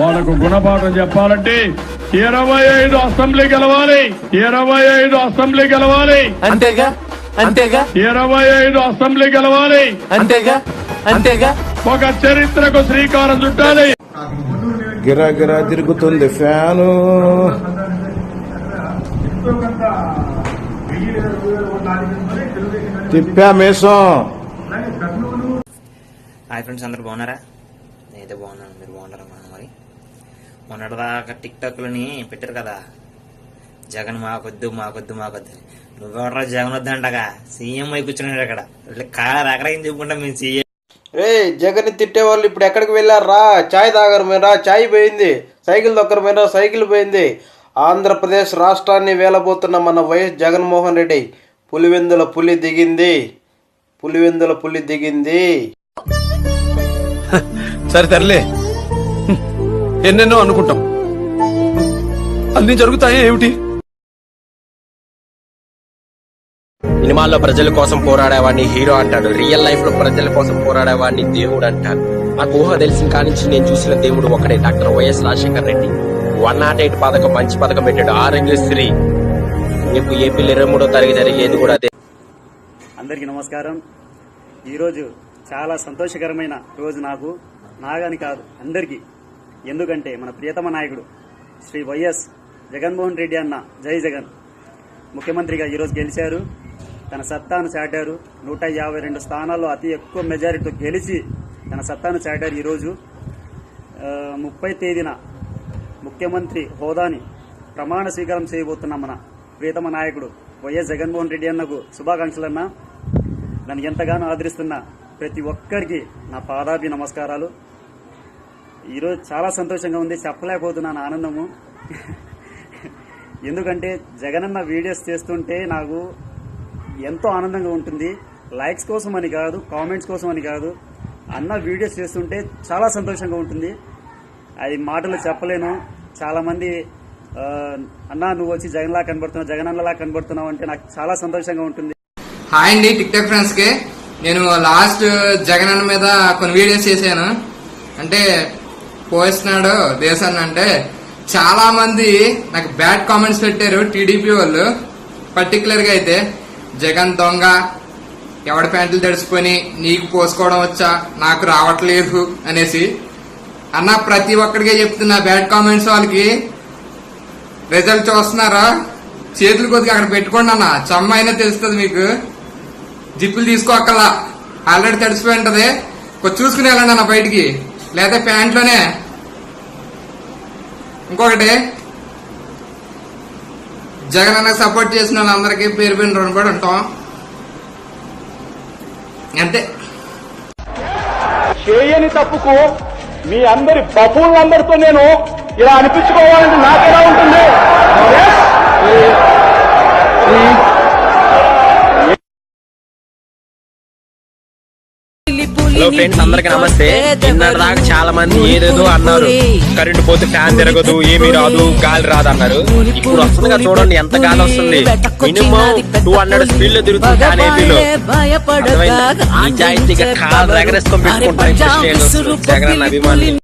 వాళ్ళకు గుణపాఠం చెప్పాలంటే ఇరవై ఐదు అసెంబ్లీ గెలవాలి. ఇరవై ఐదు అసెంబ్లీ గెలవాలి. అంతేగా? అంతేగా? ఇరవై ఐదు అసెంబ్లీ గెలవాలి. అంతేగా? అంతేగా? ఒక చరిత్రకు శ్రీకారం చుట్టాలి. గిరా గిరా తిరుగుతుంది ఫ్యాను. తిప్పా మేసం. హాయ్ ఫ్రెండ్స్ అందరు బాగున్నారా? నేనైతే బాగున్నాను మీరు బాగున్నారా మరి? మొన్నటిదాకా టిక్ టాక్లని పెట్టారు కదా జగన్ మాకొద్దు మాకొద్దు మాకొద్దు అని. నువ్వెవడరా జగన్ వద్దంటగా? సీఎం అయి కూర్చున్నాడు అక్కడ. కాళ్ళ రకరకం చెప్పుకుంటా మేము సీఎం? రే జగన్ తిట్టే వాళ్ళు ఇప్పుడు ఎక్కడికి వెళ్ళారా చాయ్ తాగరు మీరా? చాయ్ పోయింది. సైకిల్ దొక్కరు మీరా? సైకిల్ పోయింది. ఆంధ్రప్రదేశ్ రాష్ట్రాన్ని వేలబోతున్న మన వైఎస్ జగన్మోహన్ రెడ్డి పులివెందుల పులి దిగింది. పులివెందుల పులి దిగింది. సరే తరలే ఎన్నెన్నో అనుకుంటాం. అన్ని జరుగుతాయా ఏమిటి? సినిమాల్లో ప్రజల కోసం పోరాడేవాడిని హీరో అంటాడు రియల్ లైఫ్లో ప్రజల కోసం పోరాడేవాడిని దేవుడు అంటారు. నాకు ఊహ తెలిసిన కానించి నేను చూసిన దేవుడు ఒకడే doctor YS Rajasekhar Reddy. One not eight పథకం మంచి పథకం పెట్టాడు. ఆరోగ్యశ్రీ రేపు ఏపీలో ఇరవై మూడో తారీఖు జరిగేది కూడా అదే. అందరికీ నమస్కారం. ఈరోజు చాలా సంతోషకరమైన రోజు నాకు. నాగని కాదు అందరికీ. ఎందుకంటే మన ప్రియతమ నాయకుడు శ్రీ వైఎస్ జగన్మోహన్ రెడ్డి అన్న జై జగన్. ముఖ్యమంత్రిగా ఈరోజు గెలిచారు. తన సత్తాను చాటారు. నూట యాభై రెండు స్థానాల్లో అతి ఎక్కువ మెజారిటీతో గెలిచి తన సత్తాను చాటారు ఈరోజు. ముప్పై తేదీన ముఖ్యమంత్రి హోదాని ప్రమాణ స్వీకారం చేయబోతున్న మన ప్రియతమ నాయకుడు వైఎస్ జగన్మోహన్ రెడ్డి అన్నకు శుభాకాంక్షలన్నా. నన్ను ఎంతగానో ఆదరిస్తున్న ప్రతి ఒక్కరికి నా పాదాభి నమస్కారాలు. ఈరోజు చాలా సంతోషంగా ఉంది. చెప్పలేకపోతున్నాను ఆనందము. ఎందుకంటే జగనన్న వీడియోస్ చేస్తుంటే నాకు ఎంతో ఆనందంగా ఉంటుంది. లైక్స్ కోసం అని కాదు కామెంట్స్ కోసం అని కాదు అన్న వీడియోస్ చేస్తుంటే చాలా సంతోషంగా ఉంటుంది. అది మాటలు చెప్పలేను. చాలామంది అన్న నువ్వు వచ్చి జగన్లా కనబడుతున్నావు జగన్ అన్నలా కనబడుతున్నావు అంటే నాకు చాలా సంతోషంగా ఉంటుంది. హాయ్ అండి టిక్ టాక్ నేను లాస్ట్ జగన్ అన్న మీద కొన్ని వీడియోస్ చేశాను. అంటే పోయిస్తున్నాడు దేశాన్ని అంటే చాలా మంది నాకు బ్యాడ్ కామెంట్స్ పెట్టారు టీడీపీ వాళ్ళు. పర్టికులర్గా అయితే జగన్ దొంగ ఎవడి ప్యాంట్లు తడిసిపోయి నీకు పోసుకోవడం వచ్చా నాకు రావట్లేదు అనేసి. అన్న ప్రతి ఒక్కడికే చెప్తున్నా బ్యాడ్ కామెంట్స్ వాళ్ళకి. రిజల్ట్ చూస్తున్నారా? చేతులు కొద్దిగా అక్కడ పెట్టుకోండి అన్న. చమ్మ అయినా తెలుస్తుంది మీకు. జిప్పులు తీసుకోక్కల్లా ఆల్రెడీ తడిసిపోయి ఉంటది. చూసుకుని వెళ్ళండి అన్న బయటికి. లేదా ప్యాంట్లోనే. ఇంకొకటి. జగన్ అన్నకు సపోర్ట్ చేసిన వాళ్ళందరికీ పేరు పేరు రుణపడి ఉంటాం. అంతే. చేయని తప్పుకు మీ అందరి బఫూన్లందరితో నేను ఇలా అనిపించుకోవాలంటే నాకు ఎలా ఉంటుంది? హలో ఫ్రెండ్స్ అందరికి నమస్తే. నిన్నటి దాకా చాలా మంది ఏదేదో అన్నారు. కరెంట్ పోతే ఫ్యాన్ తిరగదు ఏమీ రాదు గాలి రాదు అన్నారు ఇప్పుడు వస్తుంది కదా చూడండి ఎంత గాలి వస్తుంది. మినిమం టూ హండ్రెడ్ స్పీడ్లో తిరుగుతుంది ఫ్యాన్ ఏపీలో? నిజాయితీగా కాలు ఎగరేసుకొని పెట్టుకుంటారు జగన్ అభిమానులు.